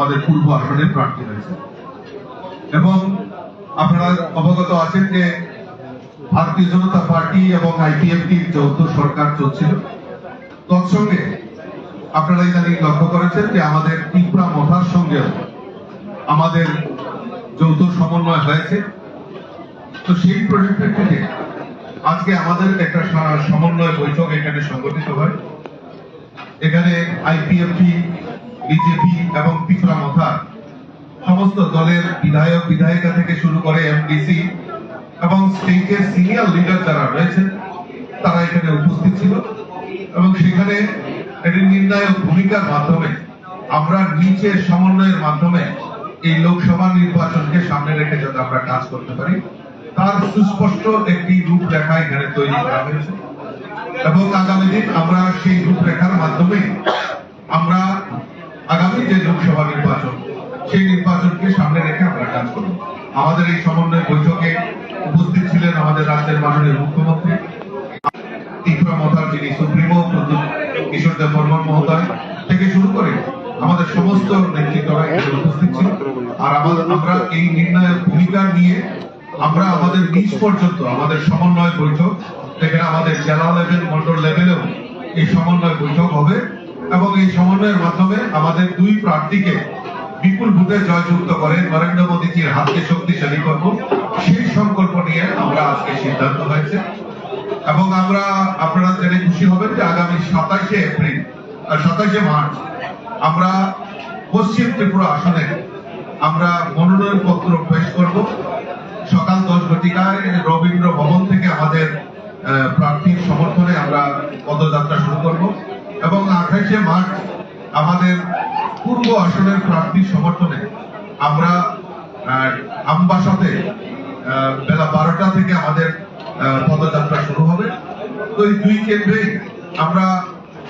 আমাদের পূর্ব আসনের প্রার্থী হয়েছে। এবং আপনারা অবগত আছেন যে ভারতীয় জনতা পার্টি এবং আইপিএফটির যৌথ সরকার চলছিল, তৎসঙ্গে আপনারা ইদানিং লক্ষ্য করেছেন যে আমাদের ত্রিপুরা মথার সঙ্গেও আমাদের যৌথ সমন্বয় হয়েছে। তো সেই পরিপ্রেক্ষিতে আজকে আমাদের একটা সমন্বয় বৈঠক এখানে সংগঠিত হয়। এখানে আইপিএফটি বিজেপি এবং ত্রিপুরা মথা সমস্ত দলের বিধায়ক, বিধায়িকা থেকে শুরু করে এমডিসি এবং স্টেটের সিনিয়র লিডার যারা রয়েছেন, তারা এখানে উপস্থিত ছিল এবং সেখানে একটি নির্ণায়ক ভূমিকার মাধ্যমে, আমরা নিচের সমন্বয়ের মাধ্যমে এই লোকসভা নির্বাচনকে সামনে রেখে যাতে আমরা কাজ করতে পারি, তার সুস্পষ্ট একটি রূপরেখা এখানে তৈরি করা হয়েছে। এবং আগামী দিন আমরা সেই রূপরেখার মাধ্যমে আমরা আগামী যে লোকসভা নির্বাচন, সেই নির্বাচনকে সামনে রেখে আমরা কাজ করব। আমাদের এই সমন্বয় বৈঠকে উপস্থিত ছিলেন আমাদের রাজ্যের মাননীয় মুখ্যমন্ত্রী যিনি সুপ্রিমো কিশোর দেব বর্মন মহোদয় থেকে শুরু করে আমাদের সমস্ত নেতৃত্বরা এখানে উপস্থিত ছিল। আর আমরা এই নির্ণায়ক ভূমিকা নিয়ে আমরা আমাদের নিচ পর্যন্ত আমাদের সমন্বয় বৈঠক, এখানে আমাদের জেলা লেভেল মন্ডল লেভেলেও এই সমন্বয় বৈঠক হবে। এবং এই সমন্বয়ের মাধ্যমে আমাদের দুই প্রার্থীকে বিপুল ভোটে জয়যুক্ত করে নরেন্দ্র মোদীজির হাতকে শক্তিশালী করব। সেই সংকল্প নিয়ে আমরা আজকে সিদ্ধান্ত হয়েছে। এবং আমরা, আপনারা জেনে খুশি হবেন যে আগামী সাতাশে এপ্রিল সাতাশে মার্চ আমরা পশ্চিম ত্রিপুরা আসনে আমরা মনোনয়ন পত্র পেশ করব। সকাল দশ ঘটিকায় রবীন্দ্র ভবন থেকে আমাদের প্রার্থীর সমর্থনে আমরা পদযাত্রা শুরু করব। এবং আঠাশে মার্চ আমাদের পূর্ব আসনের প্রার্থীর সমর্থনে আমরা আমবাসাতে বেলা বারোটা থেকে আমাদের পদযাত্রা শুরু হবে। তো এই দুই কেন্দ্রে আমরা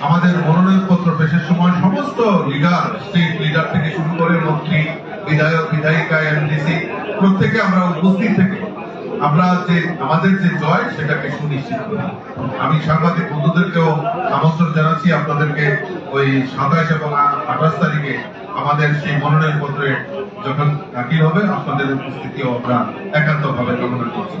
আমাদের মনোনয়ন পত্র পেশের সময় সমস্ত লিডার, স্টেট লিডার থেকে শুরু করে মন্ত্রী, বিধায়ক, বিধায়িকা, এমডিসি, প্রত্যেকে আমরা উপস্থিত থেকে আমরা যে, আমাদের যে জয়, সেটাকে সুনিশ্চিত করি। আমি সাংবাদিক বন্ধুদেরকেও আমন্ত্রণ জানাচ্ছি, আপনাদেরকে ওই সাতাশ এবং আঠাশ তারিখে আমাদের সেই মনোনয়ন পত্রে যখন দাখিল হবে, আপনাদের উপস্থিতিও আমরা একান্ত ভাবে কামনা করছি।